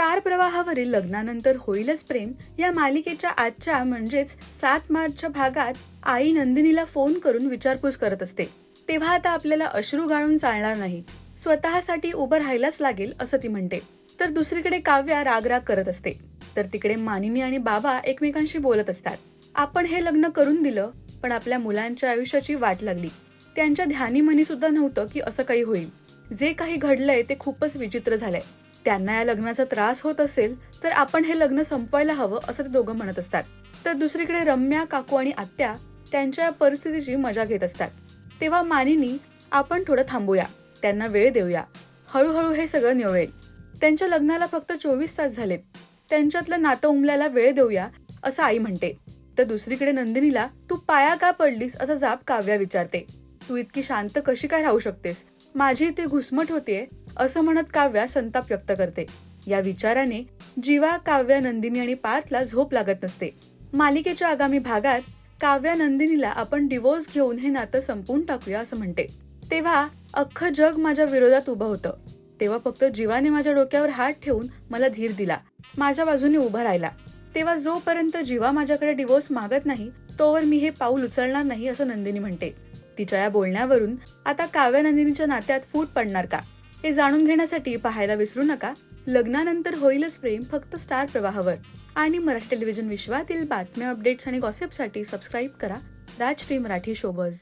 Star प्रवाहावरील लग्नानंतर होईलच प्रेम. या मालिकेच्या आजच्या म्हणजेच सात मार्चच्या भागात आई नंदिनीला फोन करून विचारपूस करत असते. तेव्हा आता आपल्याला अश्रू गाळून चालणार नाही. स्वतःसाठी उभं राहायलाच लागेल असं ती म्हणते. तर दुसरीकडे काव्या रागराग करत असते. तर तिकडे मानिनी आणि बाबा एकमेकांशी बोलत असतात. आपण हे लग्न करून दिलं पण आपल्या मुलांच्या आयुष्याची वाट लागली. त्यांच्या ध्यानीमनी सुद्धा नव्हतं की असं काही होईल. जे काही घडलंय ते खूपच विचित्र झालंय. त्यांना या लग्नाचा त्रास होत असेल तर आपण हे लग्न संपवायला हवं असं ते दोघं म्हणत असतात. तर दुसरीकडे रम्या काकू आणि आत्या त्यांच्या या परिस्थितीची मजा घेत असतात. तेव्हा मानिनी आपण थोडं थांबूया त्यांना वेळ देऊया. हळूहळू हे सगळं निवळेल. त्यांच्या लग्नाला फक्त चोवीस तास झालेत. त्यांच्यातलं नातं उमल्याला वेळ देऊया असं आई म्हणते. तर दुसरीकडे नंदिनीला तू पाया का पडलीस? असा जाप काव्या विचारते. तू इतकी शांत कशी काय राहू शकतेस? माझी इथे घुसमट होतीये असं म्हणत काव्या संताप व्यक्त करते. या विचाराने जीवा काव्या नंदिनी आणि पार्थला झोप लागत नसते. मालिकेच्या आगामी भागात काव्या नंदिनीला आपण डिवोर्स घेऊन हे नातं संपवून टाकूया असं म्हणते. तेव्हा अख्खं जग माझ्या विरोधात उभं होतं. तेव्हा फक्त जीवाने माझ्या डोक्यावर हात ठेवून मला धीर दिला. माझ्या बाजूने उभा राहिला. तेव्हा जोपर्यंत जीवा माझ्याकडे डिवोर्स मागत नाही तोवर मी हे पाऊल उचलणार नाही असं नंदिनी म्हणते. तिच्या या बोलण्यावरून आता काव्या नंदिनीच्या नात्यात फूट पडणार का? हे जाणून घेण्यासाठी पाहायला विसरू नका. लग्नानंतर होईलच प्रेम फक्त स्टार प्रवाहावर. आणि मराठी टेलिव्हिजन विश्वातील बातम्या अपडेट्स आणि गॉसिपसाठी सबस्क्राईब करा. राजश्री मराठी शोबज.